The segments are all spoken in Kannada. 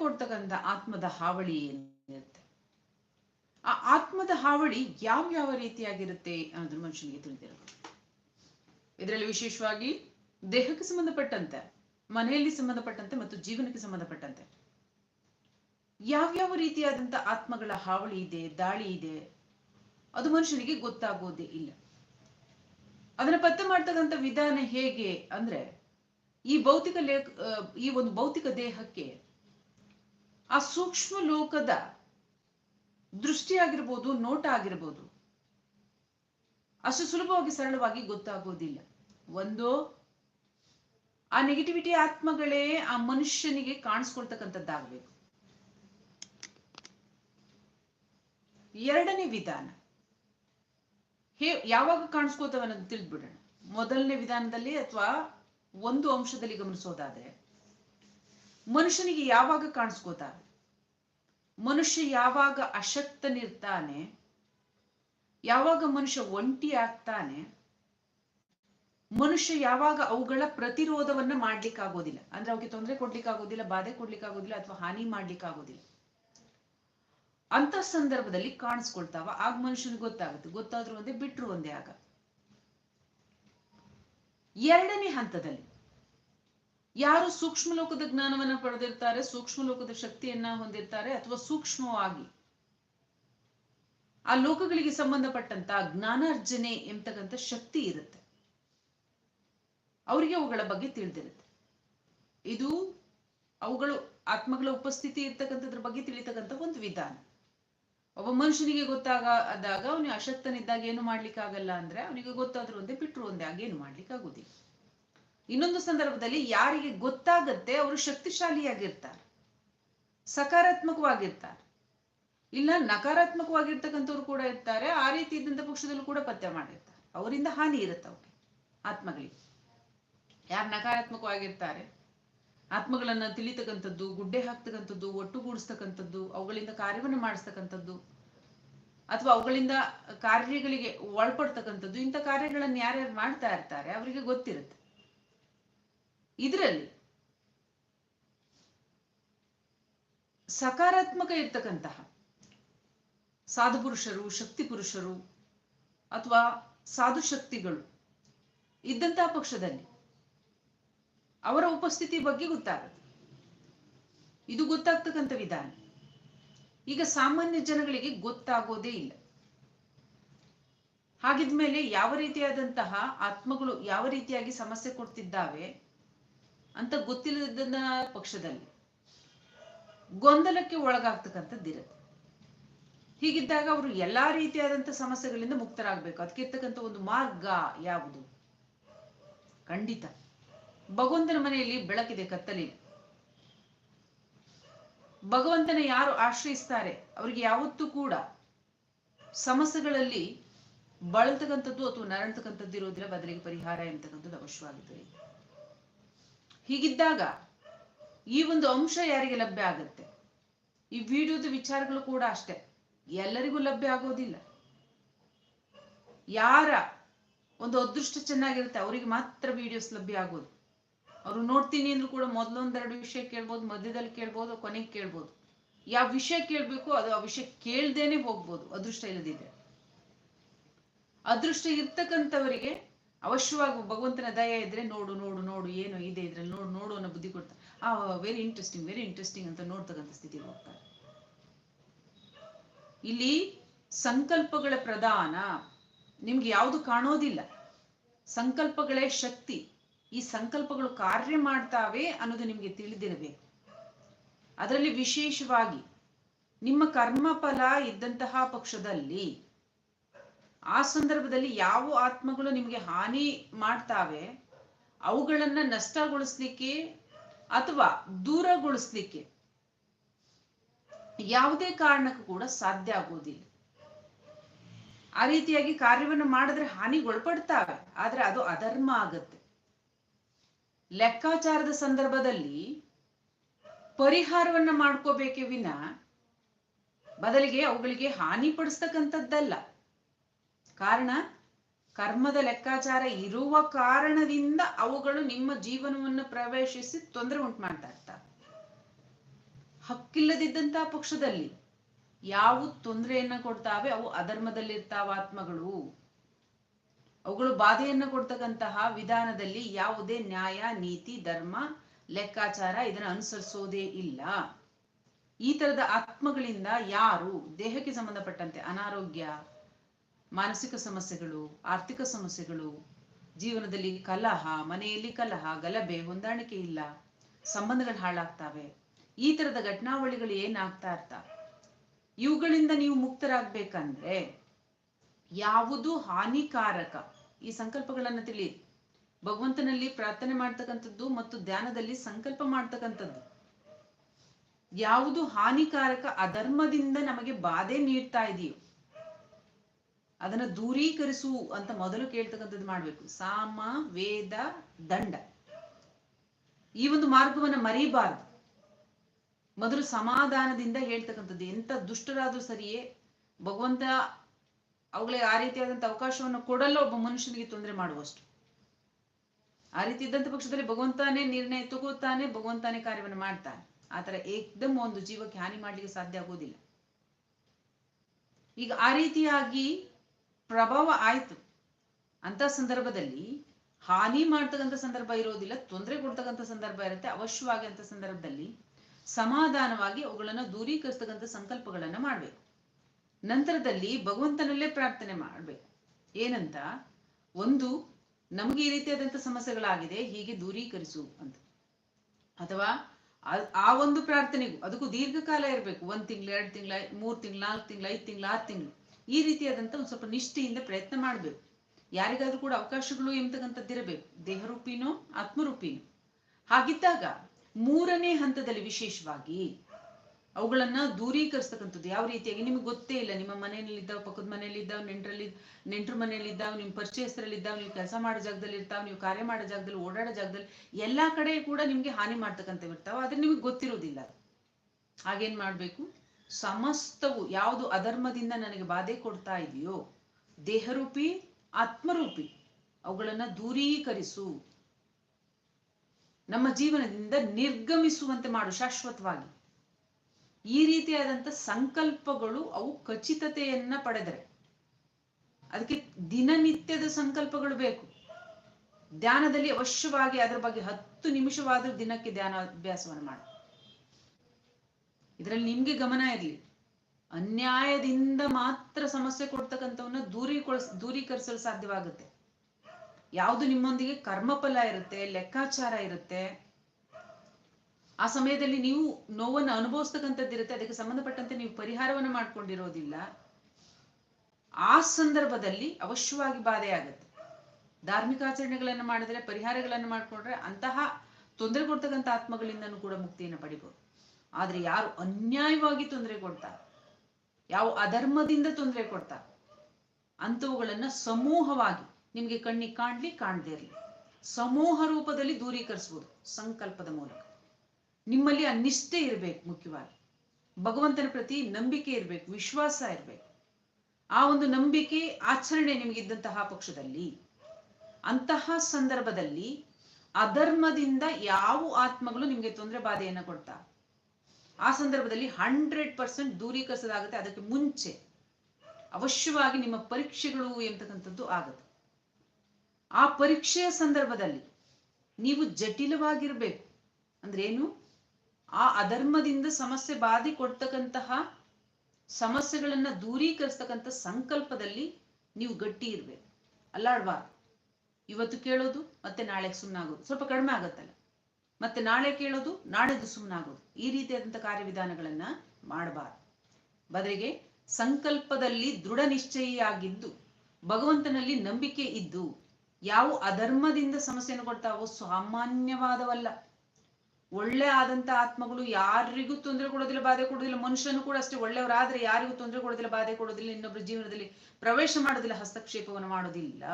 ಕೊಡ್ತಕ್ಕಂಥ ಆತ್ಮದ ಹಾವಳಿ ಏನಿರುತ್ತೆ? ಆ ಆತ್ಮದ ಹಾವಳಿ ಯಾವ ಯಾವ ರೀತಿಯಾಗಿರುತ್ತೆ ಅನ್ನೋದ್ರ ಮನುಷ್ಯನಿಗೆ ತಿಳಿದಿರಬೇಕು. ಇದರಲ್ಲಿ ವಿಶೇಷವಾಗಿ ದೇಹಕ್ಕೆ ಸಂಬಂಧಪಟ್ಟಂತೆ, ಮನೆಯಲ್ಲಿ ಸಂಬಂಧಪಟ್ಟಂತೆ ಮತ್ತು ಜೀವನಕ್ಕೆ ಸಂಬಂಧಪಟ್ಟಂತೆ ಯಾವ್ಯಾವ ರೀತಿಯಾದಂತ ಆತ್ಮಗಳ ಹಾವಳಿ ಇದೆ, ದಾಳಿ ಇದೆ, ಅದು ಮನುಷ್ಯನಿಗೆ ಗೊತ್ತಾಗೋದೇ ಇಲ್ಲ. ಅದನ್ನ ಪತ್ತೆ ಮಾಡ್ತಕ್ಕಂಥ ವಿಧಾನ ಹೇಗೆ ಅಂದ್ರೆ ಈ ಭೌತಿಕ ಲೇಖ ಈ ಒಂದು ಭೌತಿಕ ದೇಹಕ್ಕೆ ಆ ಸೂಕ್ಷ್ಮ ಲೋಕದ ದೃಷ್ಟಿ ಆಗಿರ್ಬೋದು, ನೋಟ ಆಗಿರ್ಬೋದು, ಅಷ್ಟು ಸುಲಭವಾಗಿ ಸರಳವಾಗಿ ಗೊತ್ತಾಗೋದಿಲ್ಲ. ಒಂದು, ಆ ನೆಗೆಟಿವಿಟಿ ಆತ್ಮಗಳೇ ಆ ಮನುಷ್ಯನಿಗೆ ಕಾಣಿಸ್ಕೊಳ್ತಕ್ಕಂಥದ್ದಾಗಬೇಕು. ಎರಡನೇ ವಿಧಾನ. ಹೇ, ಯಾವಾಗ ಕಾಣಿಸ್ಕೋತವೆ ಅನ್ನೋದು ತಿಳಿದ್ಬಿಡೋಣ. ಮೊದಲನೇ ವಿಧಾನದಲ್ಲಿ ಅಥವಾ ಒಂದು ಅಂಶದಲ್ಲಿ ಗಮನಿಸೋದಾದ್ರೆ ಮನುಷ್ಯನಿಗೆ ಯಾವಾಗ ಕಾಣಿಸ್ಕೋತಾರೆ ಮನುಷ್ಯ ಯಾವಾಗ ಅಶಕ್ತನಿರ್ತಾನೆ? ಯಾವಾಗ ಮನುಷ್ಯ ಒಂಟಿ ಆಗ್ತಾನೆ? ಮನುಷ್ಯ ಯಾವಾಗ ಅವುಗಳ ಪ್ರತಿರೋಧವನ್ನ ಮಾಡ್ಲಿಕ್ಕಾಗೋದಿಲ್ಲ. ಅಂದ್ರೆ ಅವಕ್ಕೆ ತೊಂದರೆ ಕೊಡ್ಲಿಕ್ಕಾಗೋದಿಲ್ಲ, ಬಾಧೆ ಕೊಡ್ಲಿಕ್ಕಾಗೋದಿಲ್ಲ, ಅಥವಾ ಹಾನಿ ಮಾಡ್ಲಿಕ್ಕಾಗೋದಿಲ್ಲ. ಅಂತ ಸಂದರ್ಭದಲ್ಲಿ ಕಾಣಿಸ್ಕೊಳ್ತಾವ. ಆಗ ಮನುಷ್ಯನಿಗೆ ಗೊತ್ತಾಗುತ್ತೆ. ಗೊತ್ತಾದ್ರೂ ಒಂದೇ, ಬಿಟ್ರು ಒಂದೇ ಆಗ. ಎರಡನೇ ಹಂತದಲ್ಲಿ ಯಾರು ಸೂಕ್ಷ್ಮ ಲೋಕದ ಜ್ಞಾನವನ್ನ ಪಡೆದಿರ್ತಾರೆ, ಸೂಕ್ಷ್ಮ ಲೋಕದ ಶಕ್ತಿಯನ್ನ ಹೊಂದಿರ್ತಾರೆ ಅಥವಾ ಸೂಕ್ಷ್ಮವಾಗಿ? ಆ ಲೋಕಗಳಿಗೆ ಸಂಬಂಧಪಟ್ಟಂತ ಜ್ಞಾನಾರ್ಜನೆ ಎಂಬತಕ್ಕಂಥ ಶಕ್ತಿ ಇರುತ್ತೆ. ಅವರಿಗೆ ಅವುಗಳ ಬಗ್ಗೆ ತಿಳಿದಿರುತ್ತೆ. ಇದು ಅವುಗಳು ಆತ್ಮಗಳ ಉಪಸ್ಥಿತಿ ಇರ್ತಕ್ಕಂಥದ್ರ ಬಗ್ಗೆ ತಿಳಿತಕ್ಕಂಥ ಒಂದು ವಿಧಾನ. ಒಬ್ಬ ಮನುಷ್ಯನಿಗೆ ಗೊತ್ತಾಗ, ಆದಾಗ ಅವನು ಅಶಕ್ತನಿದ್ದಾಗ ಏನು ಮಾಡ್ಲಿಕ್ಕೆ ಆಗಲ್ಲ ಅಂದ್ರೆ, ಅವನಿಗೆ ಗೊತ್ತಾದ್ರೂ ಒಂದೇ ಬಿಟ್ಟರು ಒಂದೇ ಆಗ ಏನು ಮಾಡ್ಲಿಕ್ಕಾಗೋದಿಲ್ಲ. ಇನ್ನೊಂದು ಸಂದರ್ಭದಲ್ಲಿ ಯಾರಿಗೆ ಗೊತ್ತಾಗತ್ತೆ ಅವರು ಶಕ್ತಿಶಾಲಿಯಾಗಿರ್ತಾರೆ, ಸಕಾರಾತ್ಮಕವಾಗಿರ್ತಾರೆ. ಇಲ್ಲ, ನಕಾರಾತ್ಮಕವಾಗಿರ್ತಕ್ಕಂಥವ್ರು ಕೂಡ ಇರ್ತಾರೆ, ಆ ರೀತಿ ಇದ್ದಂಥ ಪಕ್ಷದಲ್ಲೂ ಕೂಡ ಪತ್ತೆ ಮಾಡಿರ್ತಾರೆ. ಅವರಿಂದ ಹಾನಿ ಇರುತ್ತೆ ಅವ್ರಿಗೆ, ಆತ್ಮಗಳಿಗೆ. ಯಾರು ನಕಾರಾತ್ಮಕವಾಗಿರ್ತಾರೆ, ಆತ್ಮಗಳನ್ನ ತಿಳಿತಕ್ಕಂಥದ್ದು, ಗುಡ್ಡೆ ಹಾಕ್ತಕ್ಕಂಥದ್ದು, ಒಟ್ಟುಗೂಡಿಸ್ತಕ್ಕಂಥದ್ದು, ಅವುಗಳಿಂದ ಕಾರ್ಯವನ್ನು ಮಾಡಿಸ್ತಕ್ಕಂಥದ್ದು, ಅಥವಾ ಅವುಗಳಿಂದ ಕಾರ್ಯಗಳಿಗೆ ಒಳಪಡ್ತಕ್ಕಂಥದ್ದು, ಇಂಥ ಕಾರ್ಯಗಳನ್ನು ಯಾರ್ಯಾರು ಮಾಡ್ತಾ ಇರ್ತಾರೆ, ಅವರಿಗೆ ಗೊತ್ತಿರುತ್ತೆ. ಇದರಲ್ಲಿ ಸಕಾರಾತ್ಮಕ ಇರ್ತಕ್ಕಂತಹ ಸಾಧುಪುರುಷರು ಶಕ್ತಿ ಪುರುಷರು ಅಥವಾ ಸಾಧು ಶಕ್ತಿಗಳು ಇದ್ದಂತಹ ಪಕ್ಷದಲ್ಲಿ ಅವರ ಉಪಸ್ಥಿತಿ ಬಗ್ಗೆ ಗೊತ್ತಾಗುತ್ತೆ. ಇದು ಗೊತ್ತಾಗ್ತಕ್ಕಂಥ ವಿಧಾನ. ಈಗ ಸಾಮಾನ್ಯ ಜನಗಳಿಗೆ ಗೊತ್ತಾಗೋದೇ ಇಲ್ಲ. ಹಾಗಿದ್ಮೇಲೆ ಯಾವ ರೀತಿಯಾದಂತಹ ಆತ್ಮಗಳು ಯಾವ ರೀತಿಯಾಗಿ ಸಮಸ್ಯೆ ಕೊಡ್ತಿದ್ದಾವೆ ಅಂತ ಗೊತ್ತಿಲ್ಲದ ಪಕ್ಷದಲ್ಲಿ ಗೊಂದಲಕ್ಕೆ ಒಳಗಾಗ್ತಕ್ಕಂಥದ್ದಿರುತ್ತೆ ಹೀಗಿದ್ದಾಗ ಅವರು ಎಲ್ಲಾ ರೀತಿಯಾದಂಥ ಸಮಸ್ಯೆಗಳಿಂದ ಮುಕ್ತರಾಗಬೇಕು. ಅದಕ್ಕೆ ಇರ್ತಕ್ಕಂಥ ಒಂದು ಮಾರ್ಗ ಯಾವುದು? ಖಂಡಿತ. ಭಗವಂತನ ಮನೆಯಲ್ಲಿ ಬೆಳಕಿದೆ ಕತ್ತಲಿ ಭಗವಂತನ ಯಾರು ಆಶ್ರಯಿಸ್ತಾರೆ? ಅವರಿಗೆ ಯಾವತ್ತೂ ಕೂಡ ಸಮಸ್ಯೆಗಳಲ್ಲಿ ಬಳಲ್ತಕ್ಕಂಥದ್ದು ಅಥವಾ ನರಳ್ತಕ್ಕಂಥದ್ದು ಇರೋದ್ರ ಬದಲಿಗೆ ಪರಿಹಾರ ಎಂತಕ್ಕಂಥದ್ದು ಅವಶ್ಯವಾಗಿರ್ತದೆ ಹೀಗಿದ್ದಾಗ ಈ ಒಂದು ಅಂಶ ಯಾರಿಗೆ ಲಭ್ಯ ಆಗುತ್ತೆ? ಈ ವಿಡಿಯೋದ ವಿಚಾರಗಳು ಕೂಡ ಅಷ್ಟೇ. ಎಲ್ಲರಿಗೂ ಲಭ್ಯ ಆಗೋದಿಲ್ಲ. ಯಾರ ಒಂದು ಅದೃಷ್ಟ ಚೆನ್ನಾಗಿರುತ್ತೆ, ಅವರಿಗೆ ಮಾತ್ರ ವಿಡಿಯೋಸ್ ಲಭ್ಯ ಆಗೋದು. ಅವರು ನೋಡ್ತೀನಿ ಅಂದ್ರೂ ಕೂಡ ಮೊದಲೊಂದೆರಡು ವಿಷಯ ಕೇಳ್ಬೋದು, ಮಧ್ಯದಲ್ಲಿ ಕೇಳ್ಬೋದು, ಕೊನೆಗೆ ಕೇಳ್ಬೋದು. ಯಾವ ವಿಷಯ ಕೇಳ್ಬೇಕು, ಅದು ಆ ವಿಷಯ ಕೇಳ್ದೇನೆ ಹೋಗ್ಬೋದು, ಅದೃಷ್ಟ ಇಲ್ಲದಿದ್ರೆ ಅದೃಷ್ಟ ಇರ್ತಕ್ಕಂಥವರಿಗೆ ಅವಶ್ಯವಾಗಿ ಭಗವಂತನ ದಯ ಇದ್ರೆ ನೋಡು ನೋಡು ನೋಡು, ಏನು ಇದೆ ಇದ್ರಲ್ಲಿ ನೋಡು ನೋಡು ಅನ್ನೋ ಬುದ್ಧಿ ಕೊಡ್ತಾರೆ. ಆ ವೆರಿ ಇಂಟ್ರೆಸ್ಟಿಂಗ್ ವೆರಿ ಇಂಟ್ರೆಸ್ಟಿಂಗ್ ಅಂತ ನೋಡ್ತಕ್ಕಂಥ ಸ್ಥಿತಿ ಹೋಗ್ತಾರೆ. ಇಲ್ಲಿ ಸಂಕಲ್ಪಗಳ ಪ್ರಧಾನ ನಿಮ್ಗೆ ಯಾವುದು ಕಾಣೋದಿಲ್ಲ. ಸಂಕಲ್ಪಗಳೇ ಶಕ್ತಿ. ಈ ಸಂಕಲ್ಪಗಳು ಕಾರ್ಯ ಮಾಡ್ತಾವೆ ಅನ್ನೋದು ನಿಮ್ಗೆ ತಿಳಿದಿರಬೇಕು. ಅದರಲ್ಲಿ ವಿಶೇಷವಾಗಿ ನಿಮ್ಮ ಕರ್ಮಫಲ ಇದ್ದಂತಹ ಪಕ್ಷದಲ್ಲಿ ಆ ಸಂದರ್ಭದಲ್ಲಿ ಯಾವ ಆತ್ಮಗಳು ನಿಮಗೆ ಹಾನಿ ಮಾಡ್ತಾವೆ, ಅವುಗಳನ್ನ ನಷ್ಟಗೊಳಿಸ್ಲಿಕ್ಕೆ ಅಥವಾ ದೂರಗೊಳಿಸ್ಲಿಕ್ಕೆ ಯಾವುದೇ ಕಾರಣಕ್ಕೂ ಕೂಡ ಸಾಧ್ಯ ಆಗೋದಿಲ್ಲ. ಆ ರೀತಿಯಾಗಿ ಕಾರ್ಯವನ್ನು ಮಾಡಿದ್ರೆ ಹಾನಿಗೊಳಪಡ್ತಾವೆ, ಆದ್ರೆ ಅದು ಅಧರ್ಮ ಆಗತ್ತೆ. ಲೆಕ್ಕಾಚಾರದ ಸಂದರ್ಭದಲ್ಲಿ ಪರಿಹಾರವನ್ನ ಮಾಡ್ಕೋಬೇಕೆ ವಿನ ಬದಲಿಗೆ ಅವುಗಳಿಗೆ ಹಾನಿ ಪಡಿಸ್ತಕ್ಕಂಥದ್ದಲ್ಲ. ಕಾರಣ, ಕರ್ಮದ ಲೆಕ್ಕಾಚಾರ ಇರುವ ಕಾರಣದಿಂದ ಅವುಗಳು ನಿಮ್ಮ ಜೀವನವನ್ನು ಪ್ರವೇಶಿಸಿ ತೊಂದರೆ ಉಂಟು ಮಾಡ್ತಾ ಇರ್ತಾರೆ ಹಕ್ಕಿಲ್ಲದಿದ್ದಂತಹ ಪಕ್ಷದಲ್ಲಿ ಯಾವ ತೊಂದರೆಯನ್ನ ಕೊಡ್ತಾವೆ ಅವು ಅಧರ್ಮದಲ್ಲಿರ್ತಾವ ಆತ್ಮಗಳು. ಅವುಗಳು ಬಾಧೆಯನ್ನ ಕೊಡ್ತಕ್ಕಂತಹ ವಿಧಾನದಲ್ಲಿ ಯಾವುದೇ ನ್ಯಾಯ, ನೀತಿ, ಧರ್ಮ, ಲೆಕ್ಕಾಚಾರ ಇದನ್ನ ಅನುಸರಿಸೋದೇ ಇಲ್ಲ. ಈ ತರದ ಆತ್ಮಗಳಿಂದ ಯಾರು ದೇಹಕ್ಕೆ ಸಂಬಂಧಪಟ್ಟಂತೆ ಅನಾರೋಗ್ಯ ಮಾನಸಿಕ ಸಮಸ್ಯೆಗಳು, ಆರ್ಥಿಕ ಸಮಸ್ಯೆಗಳು, ಜೀವನದಲ್ಲಿ ಕಲಹ, ಮನೆಯಲ್ಲಿ ಕಲಹ, ಗಲಭೆ, ಹೊಂದಾಣಿಕೆ ಇಲ್ಲ. ಸಂಬಂಧಗಳು ಹಾಳಾಗ್ತಾವೆ. ಈ ತರದ ಘಟನಾವಳಿಗಳು ಏನಾಗ್ತಾ ಇರ್ತಾವೆ ಇವುಗಳಿಂದ ನೀವು ಮುಕ್ತರಾಗ್ಬೇಕಂದ್ರೆ ಯಾವುದು ಹಾನಿಕಾರಕ? ಈ ಸಂಕಲ್ಪಗಳನ್ನ ತಿಳಿ. ಭಗವಂತನಲ್ಲಿ ಪ್ರಾರ್ಥನೆ ಮಾಡ್ತಕ್ಕಂಥದ್ದು ಮತ್ತು ಧ್ಯಾನದಲ್ಲಿ ಸಂಕಲ್ಪ ಮಾಡ್ತಕ್ಕಂಥದ್ದು. ಯಾವುದು ಹಾನಿಕಾರಕ? ಅಧರ್ಮದಿಂದ ನಮಗೆ ಬಾಧೆ ನೀಡ್ತಾ ಇದೆಯೋ. ಅದನ್ನ ದೂರೀಕರಿಸು ಅಂತ ಮೊದಲು ಕೇಳ್ತಕ್ಕಂಥದ್ದು ಮಾಡ್ಬೇಕು. ಸಾಮ, ವೇದ, ದಂಡ. ಈ ಒಂದು ಮಾರ್ಗವನ್ನ ಮರೀಬಾರ್ದು. ಮೊದಲು ಸಮಾಧಾನದಿಂದ ಹೇಳ್ತಕ್ಕಂಥದ್ದು ಎಂತ ದುಷ್ಟರಾದ್ರೂ ಸರಿಯೇ, ಭಗವಂತ ಅವುಗಳಿಗೆ ಆ ರೀತಿಯಾದಂತ ಅವಕಾಶವನ್ನು ಕೊಡಲ್ಲ ಒಬ್ಬ ಮನುಷ್ಯನಿಗೆ ತೊಂದರೆ ಮಾಡುವಷ್ಟು. ಆ ರೀತಿ ಇದ್ದಂತ ಪಕ್ಷದಲ್ಲಿ ಭಗವಂತನೇ ನಿರ್ಣಯ ತಗೋತಾನೆ, ಭಗವಂತನೇ ಕಾರ್ಯವನ್ನು ಮಾಡ್ತಾನೆ. ಆತರ ಏಕ್ದಮ್ ಒಂದು ಜೀವಕ್ಕೆ ಹಾನಿ ಮಾಡ್ಲಿಕ್ಕೆ ಸಾಧ್ಯ ಆಗೋದಿಲ್ಲ. ಈಗ ಆ ರೀತಿಯಾಗಿ ಪ್ರಭಾವ ಆಯಿತು. ಅಂತ ಸಂದರ್ಭದಲ್ಲಿ ಹಾನಿ ಮಾಡ್ತಕ್ಕಂಥ ಸಂದರ್ಭ ಇರೋದಿಲ್ಲ, ತೊಂದರೆ ಕೊಡ್ತಕ್ಕಂಥ ಸಂದರ್ಭ ಇರುತ್ತೆ. ಅವಶ್ಯವಾಗಿ ಅಂತ ಸಂದರ್ಭದಲ್ಲಿ ಸಮಾಧಾನವಾಗಿ ಅವುಗಳನ್ನ ದೂರೀಕರಿಸ್ತಕ್ಕಂಥ ಸಂಕಲ್ಪಗಳನ್ನ ಮಾಡಬೇಕು. ನಂತರದಲ್ಲಿ ಭಗವಂತನಲ್ಲೇ ಪ್ರಾರ್ಥನೆ ಮಾಡಬೇಕು. ಏನಂತ? ಒಂದು, ನಮಗೆ ಈ ರೀತಿಯಾದಂಥ ಸಮಸ್ಯೆಗಳಾಗಿದೆ, ಹೀಗೆ ದೂರೀಕರಿಸು ಅಂತ. ಅಥವಾ ಆ ಒಂದು ಪ್ರಾರ್ಥನೆಗೂ, ಅದಕ್ಕೂ ದೀರ್ಘಕಾಲ ಇರಬೇಕು. ಒಂದು ತಿಂಗಳು, ಎರಡು ತಿಂಗಳು, ಮೂರು ತಿಂಗಳು, ನಾಲ್ಕು ತಿಂಗಳು, ಐದು ತಿಂಗಳು, ಆರು ತಿಂಗಳು. ಈ ರೀತಿಯಾದಂಥ ಒಂದು ಸ್ವಲ್ಪ ನಿಷ್ಠೆಯಿಂದ ಪ್ರಯತ್ನ ಮಾಡಬೇಕು. ಯಾರಿಗಾದ್ರೂ ಕೂಡ ಅವಕಾಶಗಳು ಎಂಬತಕ್ಕಂಥದ್ದಿರಬೇಕು ದೇಹರೂಪಿನೋ, ಆತ್ಮರೂಪಿನೋ. ಹಾಗಿದ್ದಾಗ ಮೂರನೇ ಹಂತದಲ್ಲಿ ವಿಶೇಷವಾಗಿ ಅವುಗಳನ್ನ ದೂರೀಕರಿಸ್ತಕ್ಕಂಥದ್ದು ಯಾವ ರೀತಿಯಾಗಿ? ನಿಮ್ಗೆ ಗೊತ್ತೇ ಇಲ್ಲ. ನಿಮ್ಮ ಮನೆಯಲ್ಲಿ ಇದ್ದಾವ ಪಕ್ಕದ ಮನೆಯಲ್ಲಿ ಇದ್ದಾವ ನೆಂಟರಲ್ಲಿ, ನೆಂಟ್ರ ಮನೆಯಲ್ಲಿ ಇದ್ದಾವ ನಿಮ್ಮ ಪರಿಚಯಸ್ಥರಲ್ಲಿ ಇದ್ದಾವ ನೀವು ಕೆಲಸ ಮಾಡೋ ಜಾಗದಲ್ಲಿ ಇರ್ತಾವ, ನೀವು ಕಾರ್ಯ ಮಾಡೋ ಜಾಗದಲ್ಲಿ, ಓಡಾಡೋ ಜಾಗದಲ್ಲಿ ಎಲ್ಲಾ ಕಡೆ ಕೂಡ ನಿಮ್ಗೆ ಹಾನಿ ಮಾಡ್ತಕ್ಕಂಥವು ಇರ್ತಾವ. ಆದ್ರೆ ನಿಮಗೆ ಗೊತ್ತಿರೋದಿಲ್ಲ. ಹಾಗೇನ್ ಮಾಡ್ಬೇಕು? ಸಮಸ್ತವು ಯಾವುದು ಅಧರ್ಮದಿಂದ ನನಗೆ ಬಾಧೆ ಕೊಡ್ತಾ ಇದೆಯೋ, ದೇಹರೂಪಿ, ಆತ್ಮರೂಪಿ, ಅವುಗಳನ್ನ ದೂರೀಕರಿಸು. ನಮ್ಮ ಜೀವನದಿಂದ ನಿರ್ಗಮಿಸುವಂತೆ ಮಾಡು ಶಾಶ್ವತವಾಗಿ. ಈ ರೀತಿಯಾದಂತ ಸಂಕಲ್ಪಗಳು ಅವು ಖಚಿತತೆಯನ್ನ ಪಡೆದರೆ, ಅದಕ್ಕೆ ದಿನನಿತ್ಯದ ಸಂಕಲ್ಪಗಳು ಬೇಕು. ಧ್ಯಾನದಲ್ಲಿ ಅವಶ್ಯವಾಗಿ ಅದರ ಬಗ್ಗೆ ಹತ್ತು ನಿಮಿಷವಾದರೂ ದಿನಕ್ಕೆ ಧ್ಯಾನ ಅಭ್ಯಾಸವನ್ನು ಮಾಡಿ. ಇದರಲ್ಲಿ ನಿಮ್ಗೆ ಗಮನ ಇರಲಿ. ಅನ್ಯಾಯದಿಂದ ಮಾತ್ರ ಸಮಸ್ಯೆ ಕೊಡ್ತಕ್ಕಂಥವನ್ನ ದೂರೀಕೊಳಿಸ್ ದೂರೀಕರಿಸಲು ಸಾಧ್ಯವಾಗುತ್ತೆ. ಯಾವುದು ನಿಮ್ಮೊಂದಿಗೆ ಕರ್ಮಫಲ ಇರುತ್ತೆ, ಲೆಕ್ಕಾಚಾರ ಇರುತ್ತೆ, ಆ ಸಮಯದಲ್ಲಿ ನೀವು ನೋವನ್ನು ಅನುಭವಿಸ್ತಕ್ಕಂಥದ್ದಿರುತ್ತೆ ಅದಕ್ಕೆ ಸಂಬಂಧಪಟ್ಟಂತೆ ನೀವು ಪರಿಹಾರವನ್ನು ಮಾಡ್ಕೊಂಡಿರೋದಿಲ್ಲ. ಆ ಸಂದರ್ಭದಲ್ಲಿ ಅವಶ್ಯವಾಗಿ ಬಾಧೆ ಆಗುತ್ತೆ. ಧಾರ್ಮಿಕ ಆಚರಣೆಗಳನ್ನು ಮಾಡಿದ್ರೆ, ಪರಿಹಾರಗಳನ್ನು ಮಾಡ್ಕೊಂಡ್ರೆ ಅಂತಹ ತೊಂದರೆ ಕೊಡ್ತಕ್ಕಂಥ ಆತ್ಮಗಳಿಂದನೂ ಕೂಡ ಮುಕ್ತಿಯನ್ನು ಪಡಿಬಹುದು ಆದ್ರೆ ಯಾರು ಅನ್ಯಾಯವಾಗಿ ತೊಂದರೆ ಕೊಡ್ತಾರೆ? ಯಾವ ಅಧರ್ಮದಿಂದ ತೊಂದರೆ ಕೊಡ್ತಾರೆ? ಅಂಥವುಗಳನ್ನ ಸಮೂಹವಾಗಿ ನಿಮ್ಗೆ ಕಣ್ಣಿಗೆ ಕಾಣ್ಲಿ, ಕಾಣದೇ ಇರಲಿ. ಸಮೂಹ ರೂಪದಲ್ಲಿ ದೂರೀಕರಿಸ್ಬೋದು ಸಂಕಲ್ಪದ ಮೂಲಕ. ನಿಮ್ಮಲ್ಲಿ ಆ ನಿಷ್ಠೆ ಇರಬೇಕು ಮುಖ್ಯವಾಗಿ. ಭಗವಂತನ ಪ್ರತಿ ನಂಬಿಕೆ ಇರಬೇಕು, ವಿಶ್ವಾಸ ಇರಬೇಕು. ಆ ಒಂದು ನಂಬಿಕೆ, ಆಚರಣೆ ನಿಮಗಿದ್ದಂತಹ ಪಕ್ಷದಲ್ಲಿ, ಅಂತಹ ಸಂದರ್ಭದಲ್ಲಿ ಅಧರ್ಮದಿಂದ ಯಾವ ಆತ್ಮಗಳು ನಿಮಗೆ ತೊಂದರೆ ಬಾಧೆಯನ್ನ ಕೊಡ್ತಾ? ಆ ಸಂದರ್ಭದಲ್ಲಿ ಹಂಡ್ರೆಡ್ ಪರ್ಸೆಂಟ್ ದೂರೀಕರಿಸೋದಾಗುತ್ತೆ ಅದಕ್ಕೆ ಮುಂಚೆ ಅವಶ್ಯವಾಗಿ ನಿಮ್ಮ ಪರೀಕ್ಷೆಗಳು ಎಂತಕ್ಕಂಥದ್ದು ಆಗುತ್ತೆ ಆ ಪರೀಕ್ಷೆಯ ಸಂದರ್ಭದಲ್ಲಿ ನೀವು ಜಟಿಲವಾಗಿರ್ಬೇಕು. ಅಂದ್ರೆ ಏನು? ಆ ಅಧರ್ಮದಿಂದ ಸಮಸ್ಯೆ ಬಾಧಿ ಕೊಡ್ತಕ್ಕಂತಹ ಸಮಸ್ಯೆಗಳನ್ನ ದೂರೀಕರಿಸ್ತಕ್ಕಂಥ ಸಂಕಲ್ಪದಲ್ಲಿ ನೀವು ಗಟ್ಟಿ ಇರ್ಬೇಕು. ಅಲ್ಲಾಡ್ಬಾರ್ದು. ಇವತ್ತು ಕೇಳೋದು, ಮತ್ತೆ ನಾಳೆ ಸುಮ್ಮನಾಗೋದು ಸ್ವಲ್ಪ ಕಡಿಮೆ ಆಗತ್ತಲ್ಲ? ಮತ್ತೆ ನಾಳೆ ಕೇಳೋದು, ನಾಳೆದು ಸುಮ್ಮನಾಗೋದು ಈ ರೀತಿಯಾದಂಥ ಕಾರ್ಯವಿಧಾನಗಳನ್ನ ಮಾಡಬಾರ್ದು. ಬದಲಿಗೆ ಸಂಕಲ್ಪದಲ್ಲಿ ದೃಢ ನಿಶ್ಚಯಿಯಾಗಿದ್ದು, ಭಗವಂತನಲ್ಲಿ ನಂಬಿಕೆ ಇದ್ದು, ಯಾವ ಅಧರ್ಮದಿಂದ ಸಮಸ್ಯೆಯನ್ನು ಕೊಡ್ತಾವೋ ಸಾಮಾನ್ಯವಾದವಲ್ಲ. ಒಳ್ಳೆ ಆದಂತ ಆತ್ಮಗಳು ಯಾರಿಗೂ ತೊಂದರೆ ಕೊಡೋದಿಲ್ಲ, ಬಾಧೆ ಕೊಡೋದಿಲ್ಲ. ಮನುಷ್ಯನು ಕೂಡ ಅಷ್ಟೇ ಒಳ್ಳೆಯವರಾದ್ರೆ ಯಾರಿಗೂ ತೊಂದರೆ ಕೊಡೋದಿಲ್ಲ, ಬಾಧೆ ಕೊಡೋದಿಲ್ಲ ಇನ್ನೊಬ್ಬರ ಜೀವನದಲ್ಲಿ ಪ್ರವೇಶ ಮಾಡೋದಿಲ್ಲ, ಹಸ್ತಕ್ಷೇಪವನ್ನು ಮಾಡೋದಿಲ್ಲ.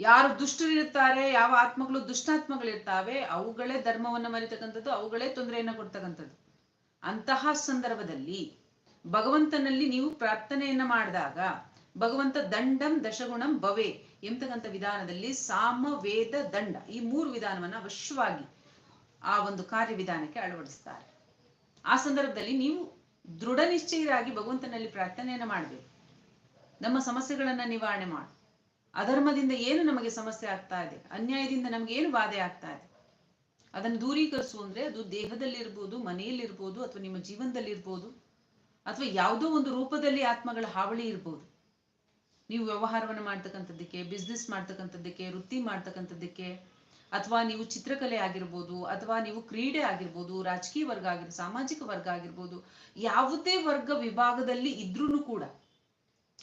ಯಾರು ದುಷ್ಟರಿರ್ತಾರೆ ಯಾವ ಆತ್ಮಗಳು ದುಷ್ಟಾತ್ಮಗಳಿರ್ತಾವೆ, ಅವುಗಳೇ ಧರ್ಮವನ್ನ ಮರಿತಕ್ಕಂಥದ್ದು, ಅವುಗಳೇ ತೊಂದರೆಯನ್ನ ಕೊಡ್ತಕ್ಕಂಥದ್ದು. ಅಂತಹ ಸಂದರ್ಭದಲ್ಲಿ ಭಗವಂತನಲ್ಲಿ ನೀವು ಪ್ರಾರ್ಥನೆಯನ್ನ ಮಾಡಿದಾಗ, ಭಗವಂತ ದಂಡಂ ದಶಗುಣಂ ಭವೆ ಎಂಬತಕ್ಕಂಥ ವಿಧಾನದಲ್ಲಿ ಸಾಮ, ವೇದ, ದಂಡ ಈ ಮೂರು ವಿಧಾನವನ್ನ ಅವಶ್ಯವಾಗಿ ಆ ಒಂದು ಕಾರ್ಯವಿಧಾನಕ್ಕೆ ಅಳವಡಿಸ್ತಾರೆ. ಆ ಸಂದರ್ಭದಲ್ಲಿ ನೀವು ದೃಢ ನಿಶ್ಚಯರಾಗಿ ಭಗವಂತನಲ್ಲಿ ಪ್ರಾರ್ಥನೆಯನ್ನ ಮಾಡಬೇಕು. ನಮ್ಮ ಸಮಸ್ಯೆಗಳನ್ನ ನಿವಾರಣೆ ಮಾಡು. ಅಧರ್ಮದಿಂದ ಏನು ನಮಗೆ ಸಮಸ್ಯೆ ಆಗ್ತಾ ಇದೆ? ಅನ್ಯಾಯದಿಂದ ನಮ್ಗೆ ಏನು ಬಾಧೆ ಆಗ್ತಾ ಇದೆ? ಅದನ್ನು ದೂರೀಕರಿಸು ಅಂದ್ರೆ ಅದು ದೇಹದಲ್ಲಿರ್ಬೋದು, ಮನೆಯಲ್ಲಿರ್ಬೋದು, ಅಥವಾ ನಿಮ್ಮ ಜೀವನದಲ್ಲಿರ್ಬೋದು, ಅಥವಾ ಯಾವುದೋ ಒಂದು ರೂಪದಲ್ಲಿ ಆತ್ಮಗಳ ಹಾವಳಿ ಇರ್ಬೋದು. ನೀವು ವ್ಯವಹಾರವನ್ನು ಮಾಡ್ತಕ್ಕಂಥದ್ದಕ್ಕೆ ಬಿಸ್ನೆಸ್ ಮಾಡ್ತಕ್ಕಂಥದ್ದಕ್ಕೆ, ವೃತ್ತಿ ಮಾಡ್ತಕ್ಕಂಥದ್ದಕ್ಕೆ, ಅಥವಾ ನೀವು ಚಿತ್ರಕಲೆ ಆಗಿರ್ಬೋದು, ಅಥವಾ ನೀವು ಕ್ರೀಡೆ ಆಗಿರ್ಬೋದು, ರಾಜಕೀಯ ವರ್ಗ ಆಗಿರ್ಬೋದು, ಸಾಮಾಜಿಕ ವರ್ಗ ಆಗಿರ್ಬೋದು, ಯಾವುದೇ ವರ್ಗ ವಿಭಾಗದಲ್ಲಿ ಇದ್ರೂ ಕೂಡ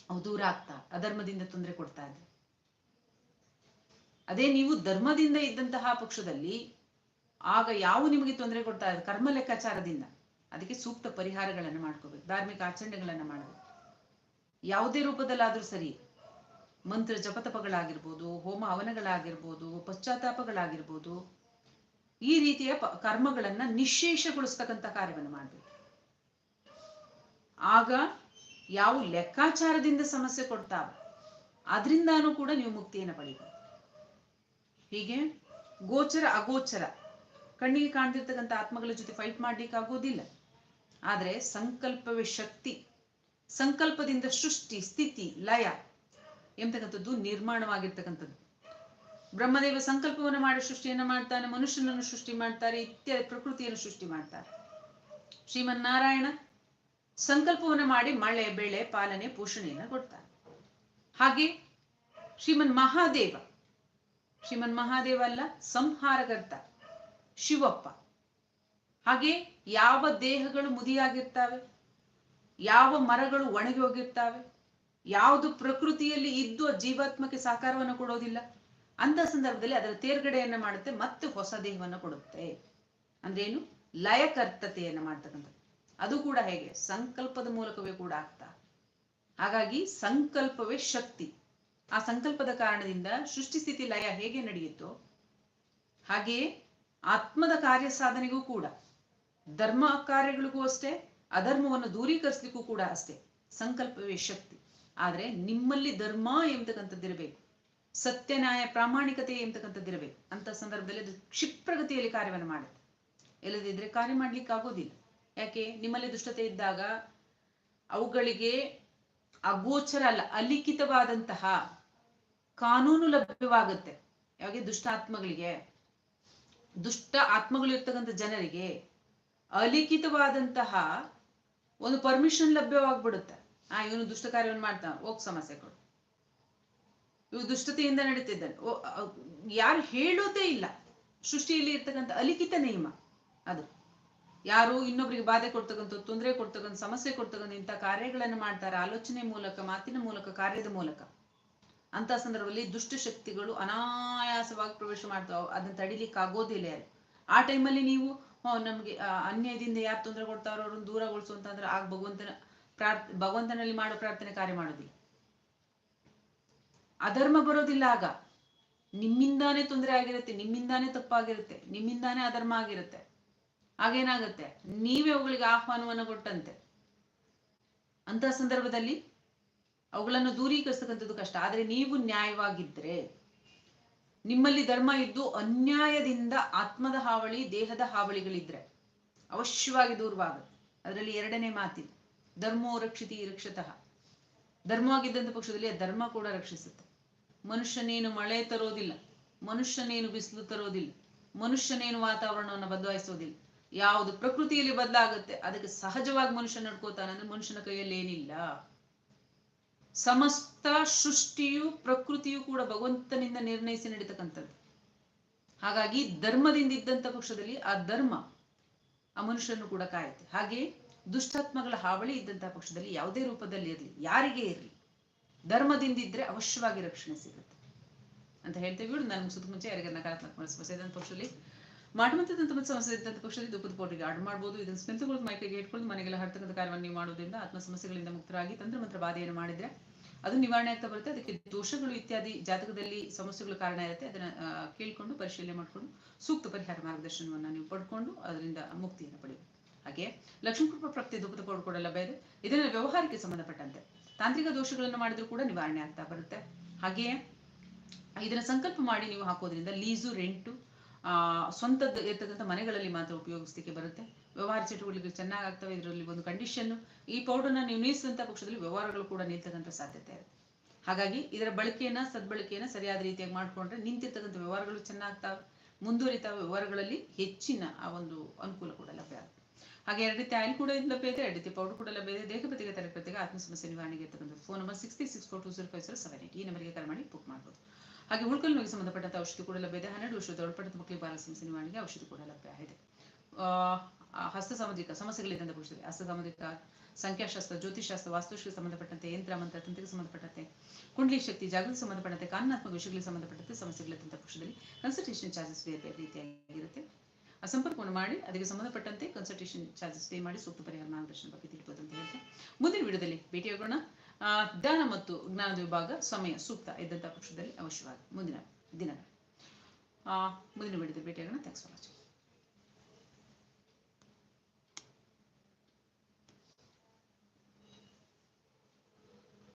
ಅವು ದೂರ ಆಗ್ತಾ, ಅಧರ್ಮದಿಂದ ತೊಂದರೆ ಕೊಡ್ತಾ ಇದೆ. ಅದೇ ನೀವು ಧರ್ಮದಿಂದ ಇದ್ದಂತಹ ಪಕ್ಷದಲ್ಲಿ ಆಗ ಯಾವ ನಿಮಗೆ ತೊಂದರೆ ಕೊಡ್ತಾ ಇದೆ ಕರ್ಮ ಲೆಕ್ಕಾಚಾರದಿಂದ. ಅದಕ್ಕೆ ಸೂಕ್ತ ಪರಿಹಾರಗಳನ್ನು ಮಾಡ್ಕೋಬೇಕು. ಧಾರ್ಮಿಕ ಆಚರಣೆಗಳನ್ನ ಮಾಡಬೇಕು. ಯಾವುದೇ ರೂಪದಲ್ಲಾದ್ರೂ ಸರಿ, ಮಂತ್ರ ಜಪತಪಗಳಾಗಿರ್ಬೋದು, ಹೋಮ ಹವನಗಳಾಗಿರ್ಬೋದು, ಪಶ್ಚಾತ್ತಾಪಗಳಾಗಿರ್ಬೋದು, ಈ ರೀತಿಯ ಕರ್ಮಗಳನ್ನ ನಿಶೇಷಗೊಳಿಸ್ತಕ್ಕಂಥ ಕಾರ್ಯವನ್ನು ಮಾಡಬೇಕು. ಆಗ ಯಾವ ಲೆಕ್ಕಾಚಾರದಿಂದ ಸಮಸ್ಯೆ ಕೊಡ್ತಾವ, ಅದರಿಂದಾನು ಕೂಡ ನೀವು ಮುಕ್ತಿಯನ್ನು ಪಡಿಬೇಕು. ಹೀಗೆ? ಗೋಚರ, ಅಗೋಚರ. ಕಣ್ಣಿಗೆ ಕಾಣ್ತಿರ್ತಕ್ಕಂಥ ಆತ್ಮಗಳ ಜೊತೆ ಫೈಟ್ ಮಾಡ್ಲಿಕ್ಕೆ ಆಗೋದಿಲ್ಲ ಆದ್ರೆ ಸಂಕಲ್ಪವೇ ಶಕ್ತಿ. ಸಂಕಲ್ಪದಿಂದ ಸೃಷ್ಟಿ, ಸ್ಥಿತಿ, ಲಯ ಎಂಬತಕ್ಕಂಥದ್ದು ನಿರ್ಮಾಣವಾಗಿರ್ತಕ್ಕಂಥದ್ದು. ಬ್ರಹ್ಮದೇವ ಸಂಕಲ್ಪವನ್ನು ಮಾಡಿ, ಸೃಷ್ಟಿಯನ್ನ ಮಾಡ್ತಾನೆ, ಮನುಷ್ಯನನ್ನು ಸೃಷ್ಟಿ ಮಾಡ್ತಾರೆ, ಇತ್ಯಾದಿ ಪ್ರಕೃತಿಯನ್ನು ಸೃಷ್ಟಿ ಮಾಡ್ತಾರೆ. ಶ್ರೀಮನ್ನಾರಾಯಣ ಸಂಕಲ್ಪವನ್ನು ಮಾಡಿ ಮಳೆ, ಬೆಳೆ, ಪಾಲನೆ, ಪೋಷಣೆಯನ್ನ ಕೊಡ್ತಾರೆ. ಹಾಗೆ ಶ್ರೀಮನ್ ಮಹಾದೇವ ಶ್ರೀಮನ್ ಮಹಾದೇವ ಅಲ್ಲ ಸಂಹಾರಕರ್ತ, ಶಿವಪ್ಪ. ಹಾಗೆ ಯಾವ ದೇಹಗಳು ಮುದಿಯಾಗಿರ್ತಾವೆ, ಯಾವ ಮರಗಳು ಒಣಗಿ ಹೋಗಿರ್ತಾವೆ, ಯಾವುದು ಪ್ರಕೃತಿಯಲ್ಲಿ ಇದ್ದು ಜೀವಾತ್ಮಕ್ಕೆ ಸಾಕಾರವನ್ನು ಕೊಡೋದಿಲ್ಲ ಅಂತ ಸಂದರ್ಭದಲ್ಲಿ ಅದರ ತೇರ್ಗಡೆಯನ್ನ ಮಾಡುತ್ತೆ, ಮತ್ತೆ ಹೊಸ ದೇಹವನ್ನು ಕೊಡುತ್ತೆ. ಅಂದ್ರೆ ಏನು ಲಯಕರ್ತತೆಯನ್ನ ಮಾಡ್ತಕ್ಕಂಥದ್ದು. ಅದು ಕೂಡ ಹೇಗೆ? ಸಂಕಲ್ಪದ ಮೂಲಕವೇ ಕೂಡ ಆಗ್ತಾ. ಹಾಗಾಗಿ ಸಂಕಲ್ಪವೇ ಶಕ್ತಿ. ಆ ಸಂಕಲ್ಪದ ಕಾರಣದಿಂದ ಸೃಷ್ಟಿ ಸ್ಥಿತಿ ಲಯ ಹೇಗೆ ನಡೆಯುತ್ತೋ ಹಾಗೆಯೇ ಆತ್ಮದ ಕಾರ್ಯ ಸಾಧನೆಗೂ ಕೂಡ, ಧರ್ಮ ಕಾರ್ಯಗಳಿಗೂ ಅಷ್ಟೇ, ಅಧರ್ಮವನ್ನು ದೂರೀಕರಿಸ್ಲಿಕ್ಕೂ ಕೂಡ ಅಷ್ಟೇ ಸಂಕಲ್ಪವೇ ಶಕ್ತಿ. ಆದ್ರೆ ನಿಮ್ಮಲ್ಲಿ ಧರ್ಮ ಎಂಬತಕ್ಕಂಥದ್ದಿರಬೇಕು, ಸತ್ಯ, ನ್ಯಾಯ, ಪ್ರಾಮಾಣಿಕತೆ ಎಂಬತಕ್ಕಂಥದ್ದಿರಬೇಕು, ಅಂತ ಸಂದರ್ಭದಲ್ಲಿ ಅದು ಕ್ಷಿಪ್ರಗತಿಯಲ್ಲಿ ಕಾರ್ಯವನ್ನು ಮಾಡುತ್ತೆ. ಇಲ್ಲದಿದ್ರೆ ಕಾರ್ಯ ಮಾಡ್ಲಿಕ್ಕೆ ಆಗೋದಿಲ್ಲ ಯಾಕೆ? ನಿಮ್ಮಲ್ಲಿ ದುಷ್ಟತೆ ಇದ್ದಾಗ ಅವುಗಳಿಗೆ ಅಗೋಚರ ಅಲ್ಲ ಅಲಿಖಿತವಾದಂತಹ ಕಾನೂನು ಲಭ್ಯವಾಗುತ್ತೆ. ಯಾವಾಗ? ದುಷ್ಟ ಆತ್ಮಗಳಿಗೆ. ದುಷ್ಟ ಆತ್ಮಗಳು ಇರ್ತಕ್ಕಂಥ ಜನರಿಗೆ ಅಲಿಖಿತವಾದಂತಹ ಒಂದು ಪರ್ಮಿಷನ್ ಲಭ್ಯವಾಗ್ಬಿಡುತ್ತೆ. ಆ, ಇವನು ದುಷ್ಟ ಕಾರ್ಯವನ್ನು ಮಾಡ್ತಾನೆ. ಹೋಗ್ ಸಮಸ್ಯೆ ಕೊಡು. ಇವು ದುಷ್ಟತೆಯಿಂದ ನಡೀತಿದ್ದಾನೆ. ಯಾರು ಹೇಳೋದೇ ಇಲ್ಲ. ಸೃಷ್ಟಿಯಲ್ಲಿ ಇರ್ತಕ್ಕಂಥ ಅಲಿಖಿತ ನಿಯಮ ಅದು. ಯಾರು ಇನ್ನೊಬ್ರಿಗೆ ಬಾಧೆ ಕೊಡ್ತಕ್ಕಂಥ ತೊಂದರೆ ಕೊಡ್ತಕ್ಕಂಥ ಸಮಸ್ಯೆ ಕೊಡ್ತಕ್ಕಂಥ ಇಂಥ ಕಾರ್ಯಗಳನ್ನು ಮಾಡ್ತಾರೆ ಆಲೋಚನೆ ಮೂಲಕ, ಮಾತಿನ ಮೂಲಕ, ಕಾರ್ಯದ ಮೂಲಕ. ಅಂತ ಸಂದರ್ಭದಲ್ಲಿ ದುಷ್ಟಶಕ್ತಿಗಳು ಅನಾಯಾಸವಾಗಿ ಪ್ರವೇಶ ಮಾಡ್ತಾವ. ಅದನ್ನ ತಡಿಲಿಕ್ಕೆ ಆಗೋದಿಲ್ಲ ಯಾರು. ಆ ಟೈಮಲ್ಲಿ ನೀವು ನಮ್ಗೆ ಅನ್ಯಾಯದಿಂದ ಯಾರು ತೊಂದರೆ ಕೊಡ್ತಾರೋ ಅವ್ರನ್ನ ದೂರಗೊಳಿಸು ಅಂತಂದ್ರೆ ಆಗ ಭಗವಂತನ ಪ್ರಾರ್ಥ ಭಗವಂತನಲ್ಲಿ ಮಾಡೋ ಪ್ರಾರ್ಥನೆ ಕಾರ್ಯ ಮಾಡೋದಿಲ್ಲ. ಅಧರ್ಮ ಬರೋದಿಲ್ಲ ಆಗ. ನಿಮ್ಮಿಂದಾನೇ ತೊಂದರೆ ಆಗಿರುತ್ತೆ, ನಿಮ್ಮಿಂದಾನೇ ತಪ್ಪಾಗಿರುತ್ತೆ, ನಿಮ್ಮಿಂದಾನೇ ಅಧರ್ಮ ಆಗಿರುತ್ತೆ. ಆಗೇನಾಗುತ್ತೆ? ನೀವೇ ಅವುಗಳಿಗೆ ಆಹ್ವಾನವನ್ನು ಕೊಟ್ಟಂತೆ. ಅಂತ ಸಂದರ್ಭದಲ್ಲಿ ಅವುಗಳನ್ನು ದೂರೀಕರಿಸ್ತಕ್ಕಂಥದ್ದು ಕಷ್ಟ. ಆದ್ರೆ ನೀವು ನ್ಯಾಯವಾಗಿದ್ರೆ ನಿಮ್ಮಲ್ಲಿ ಧರ್ಮ ಇದ್ದು ಅನ್ಯಾಯದಿಂದ ಆತ್ಮದ ಹಾವಳಿ, ದೇಹದ ಹಾವಳಿಗಳಿದ್ರೆ ಅವಶ್ಯವಾಗಿ ದೂರವಾಗುತ್ತೆ ಅದರಲ್ಲಿ ಎರಡನೇ ಮಾತಿದೆ. ಧರ್ಮೋ ರಕ್ಷಿತಿ ರಕ್ಷತಃ. ಧರ್ಮವಾಗಿದ್ದಂಥ ಪಕ್ಷದಲ್ಲಿ ಧರ್ಮ ಕೂಡ ರಕ್ಷಿಸುತ್ತೆ. ಮನುಷ್ಯನೇನು ಮಳೆ ತರೋದಿಲ್ಲ, ಮನುಷ್ಯನೇನು ಬಿಸಿಲು ತರೋದಿಲ್ಲ, ಮನುಷ್ಯನೇನು ವಾತಾವರಣವನ್ನು ಬದಲಾಯಿಸೋದಿಲ್ಲ ಯಾವುದು ಪ್ರಕೃತಿಯಲ್ಲಿ ಬದಲಾಗುತ್ತೆ, ಅದಕ್ಕೆ ಸಹಜವಾಗಿ ಮನುಷ್ಯ ನಡ್ಕೋತಾನೆ ಅಂದ್ರೆ ಮನುಷ್ಯನ ಕೈಯಲ್ಲಿ ಏನಿಲ್ಲ. ಸಮಸ್ತ ಸೃಷ್ಟಿಯು ಪ್ರಕೃತಿಯು ಕೂಡ ಭಗವಂತನಿಂದ ನಿರ್ಣಯಿಸಿ ನಡೀತಕ್ಕಂಥದ್ದು. ಹಾಗಾಗಿ ಧರ್ಮದಿಂದ ಇದ್ದಂಥ ಪಕ್ಷದಲ್ಲಿ ಆ ಧರ್ಮ ಆ ಮನುಷ್ಯನು ಕೂಡ ಕಾಯುತ್ತೆ. ಹಾಗೆ ದುಷ್ಟಾತ್ಮಗಳ ಹಾವಳಿ ಇದ್ದಂತಹ ಪಕ್ಷದಲ್ಲಿ ಯಾವುದೇ ರೂಪದಲ್ಲಿ ಇರಲಿ, ಯಾರಿಗೇ ಇರಲಿ, ಧರ್ಮದಿಂದ ಇದ್ರೆ ಅವಶ್ಯವಾಗಿ ರಕ್ಷಣೆ ಸಿಗುತ್ತೆ. ಅಂತ ಹೇಳ್ತೇವೆ ಬಿಡು ನಾನು ಮುಗಿಸೋದಕ್ಕೆ ಮುಂಚೆ ಯಾರಿಗೆ ನಕಾರಾತ್ಮಕ ಮನಸ್ಸು ಪಕ್ಷದಲ್ಲಿ ಮಾಡುವಂಥದ್ದಂಥ ಮತ್ತು ಸಮಸ್ಯೆ ಇದ್ದಂತ ಪಕ್ಷದಲ್ಲಿ ದುಃಖದ ಪೋಟಿಗೆ ಆಡ್ ಮಾಡಬಹುದು ಇದನ್ನು ಸ್ಮೆಂತುಗಳು ಮೈಕೈಗೆ ಇಟ್ಕೊಂಡು ಮನೆಗೆಲ್ಲ ಹರ್ತಕ್ಕಂಥ ಕಾರ್ಯವನ್ನು ನೀವು ಮಾಡೋದ್ರಿಂದ ಆತ್ಮ ಸಮಸ್ಯೆಗಳಿಂದ ಮುಕ್ತರಾಗಿ ತಂತ್ರ ಮಂತ್ರ ಬಾಧೆಯನ್ನು ಮಾಡಿದ್ರೆ ಅದು ನಿವಾರಣೆ ಆಗ್ತಾ ಬರುತ್ತೆ. ಅದಕ್ಕೆ ದೋಷಗಳು ಇತ್ಯಾದಿ ಜಾತಕದಲ್ಲಿ ಸಮಸ್ಯೆಗಳು ಕಾರಣ ಇರುತ್ತೆ. ಅದನ್ನ ಕೇಳಿಕೊಂಡು ಪರಿಶೀಲನೆ ಮಾಡಿಕೊಂಡು ಸೂಕ್ತ ಪರಿಹಾರ ಮಾರ್ಗದರ್ಶನವನ್ನು ನೀವು ಪಡ್ಕೊಂಡು ಅದರಿಂದ ಮುಕ್ತಿಯನ್ನು ಪಡೆಯಿರಿ ಹಾಗೆ ಲಕ್ಷ್ಮೀ ಕೃಪಾ ಪ್ರಾಪ್ತಿ ದುಃಖದ ಪೌಡ್ ಕೂಡ ಲಭ್ಯ ಇದೆ. ಇದನ್ನ ವ್ಯವಹಾರಕ್ಕೆ ಸಂಬಂಧಪಟ್ಟಂತೆ ತಾಂತ್ರಿಕ ದೋಷಗಳನ್ನು ಮಾಡಿದ್ರು ಕೂಡ ನಿವಾರಣೆ ಆಗ್ತಾ ಬರುತ್ತೆ. ಹಾಗೆಯೇ ಇದನ್ನ ಸಂಕಲ್ಪ ಮಾಡಿ ನೀವು ಹಾಕೋದ್ರಿಂದ ಲೀಸು, ರೆಂಟು ಆ, ಸ್ವಂತದ್ದು ಇರ್ತಕ್ಕಂಥ ಮನೆಗಳಲ್ಲಿ ಮಾತ್ರ ಉಪಯೋಗಿಸ್ಲಿಕ್ಕೆ ಬರುತ್ತೆ. ವ್ಯವಹಾರ ಚಟುವಟಿಕೆಗಳು ಚೆನ್ನಾಗಿ ಆಗ್ತವೆ ಇದರಲ್ಲಿ ಒಂದು ಕಂಡೀಷನ್ ಈ ಪೌಡರ್ನ ನೀವು ನಿಲ್ಲಿಸಿದಂಥ ಪಕ್ಷದಲ್ಲಿ ವ್ಯವಹಾರಗಳು ಕೂಡ ನಿಲ್ತಕ್ಕಂಥ ಸಾಧ್ಯತೆ ಇದೆ. ಹಾಗಾಗಿ ಇದರ ಬಳಕೆಯನ್ನ ಸದ್ಬಳಕೆಯನ್ನ ಸರಿಯಾದ ರೀತಿಯಾಗಿ ಮಾಡ್ಕೊಂಡ್ರೆ ನಿಂತಿರ್ತಕ್ಕಂಥ ವ್ಯವಹಾರಗಳು ಚೆನ್ನಾಗ್ತಾವೆ. ಮುಂದುವರಿತಾವ ವ್ಯವಹಾರಗಳಲ್ಲಿ ಹೆಚ್ಚಿನ ಆ ಒಂದು ಅನುಕೂಲ ಕೂಡ ಲಭ್ಯ ಆಗುತ್ತೆ. ಹಾಗೆ ಎರಡು ರೀತಿ ಆಯಿಲ್ ಕೂಡ ಇದು ಲಭ್ಯ ಇದೆ ಎರಡು ರೀತಿ ಪೌಡರ್ ಕೂಡ ಲಭ್ಯ ಇದೆ. ದೇಹ ಪ್ರತಿಗೆ ತಲೆ ಪ್ರತಿಗೆ ಆತ್ಮ ಸಮಸ್ಯೆ ನಿವಾರಣೆಗೆ ಇರ್ತಕ್ಕಂಥ phone number six three six four two zero five zero seven eight ಈ ನಂಬರ್ಗೆ ಕರೆ ಮಾಡಿ ಬುಕ್ ಮಾಡ್ಬೋದು. ಹಾಗೆ ಉಳ್ಕಲ್ ನೋವಿಗೆ ಸಂಬಂಧಪಟ್ಟಂತ ಔಷಧಿ ಕೂಡ ಲಭ್ಯ ಇದೆ ಹನ್ನೆರಡು ವರ್ಷದ ಒಳಪಟ್ಟಂತ ಮಕ್ಕಳಿಗೆ ಬಾಲ ಸಮಸ್ಯೆ ಔಷಧಿ ಕೂಡ ಲಭ್ಯ ಇದೆ ಹಸ್ತ ಸಾಮಾಜಿಕ ಸಮಸ್ಯೆಗಳಿದ್ದಂಥ ಪುರುಷರಿಗೆ ಹಸ್ತ ಸಾಮಾಜಿಕ ಸಂಖ್ಯಾಶಾಸ್ತ್ರ ಜ್ಯೋತಿಷಾಸ್ತ್ರ ವಾಸ್ತುಶಿಗೆ ಸಂಬಂಧಪಟ್ಟಂತೆ, ಯಂತ್ರ, ಮಂತ್ರ ತಂತ್ರಕ್ಕೆ ಸಂಬಂಧಪಟ್ಟಂತೆ, ಕುಂಡಲಿ ಶಕ್ತಿ, ಜಾಗೃತಿ ಸಂಬಂಧಪಟ್ಟಂತೆ, ಕಾನೂನಾತ್ಮಕ ವಿಷಯಗಳಿಗೆ ಸಂಬಂಧಪಟ್ಟಂತೆ ಸಮಸ್ಯೆಗಳಿದ್ದಂಥ ಪಕ್ಷದಲ್ಲಿ ಕನ್ಸಲ್ಟೇಷನ್ ಚಾರ್ಜಸ್ ಬೇರೆ ರೀತಿಯಾಗಿರುತ್ತೆ. ಸಂಪರ್ಕವನ್ನು ಮಾಡಿ, ಅದಕ್ಕೆ ಸಂಬಂಧಪಟ್ಟಂತೆ ಕನ್ಸಲ್ಟೇಷನ್ ಚಾರ್ಜಸ್ ಪೇ ಮಾಡಿ ಸೂಕ್ತ ಪರಿಹಾರ ಮಾರ್ಗದರ್ಶನ ಬಗ್ಗೆ ತಿಳಿಬೋದು ಅಂತ ಮುಂದಿನ ವಿಡಿಯೋದಲ್ಲಿ ಭೇಟಿಯಾಗೋಣ. ಜ್ಞಾನ ಮತ್ತು ಜ್ಞಾನದ ವಿಭಾಗ ಸಮಯ ಸೂಕ್ತ ಇದ್ದಂಥ ಪಕ್ಷದಲ್ಲಿ ಅವಶ್ಯವಾಗಿ ಮುಂದಿನ ದಿನ ಮುಂದಿನ ವಿಡಿಯೋದಲ್ಲಿ ಭೇಟಿಯಾಗೋಣ. Thanks for watching